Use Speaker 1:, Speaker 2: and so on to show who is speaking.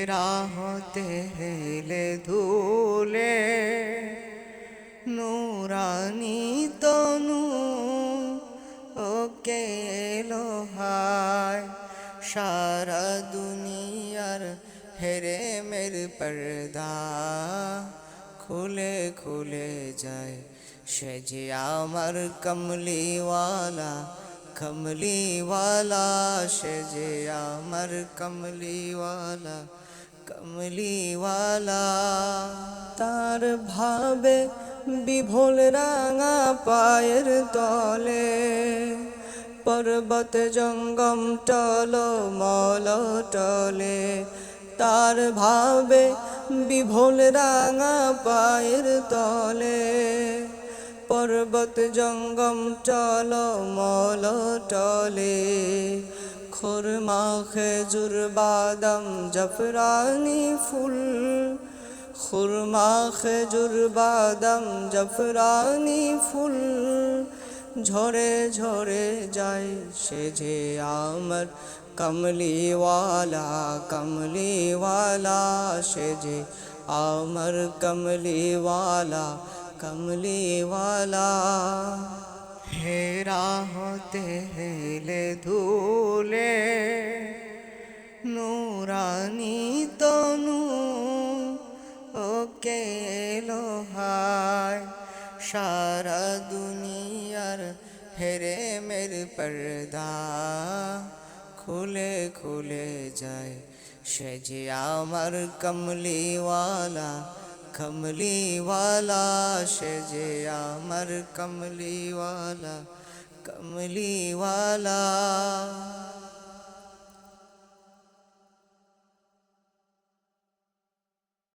Speaker 1: হেরা হতে হেলে ধুলে নুরানি তনু ওকে লোহায় সারা দুনিয়ার হেরে মের পর্দা খুলে খুলে যায় সে যে আমার কমলিওয়ালা কমলিওয়ালা যে আমার কমলিওয়ালা কমলিওয়ালা। তার ভাবে বিভোল রাঙা পায়ের তলে, পর্বত জঙ্গম টল মল টলে। তার ভাবে বিভোল রাঙা পায়ের তলে, পর্বত জঙ্গম চল মল টলে। খুরমা খেজুর বাদাম জফরানি ফুল খুরমা খেজুর বাদাম জফরানি ফুল ঝরে ঝরে যায় সে যে আমার কমলিওয়ালা কমলিওয়ালা সে যে আমার কমলিওয়ালা কমলিওয়ালা হেরা হতে হেলে ধুলে নুরানি তনু, ওকে লোহায় সারা দুনিয়ার হেরে মের পর্দা খুলে খুলে যায়। সে যে আমার কমলিওয়ালা কমলিওয়ালা সেজে আমার কমলিওয়ালা কমলিওয়ালা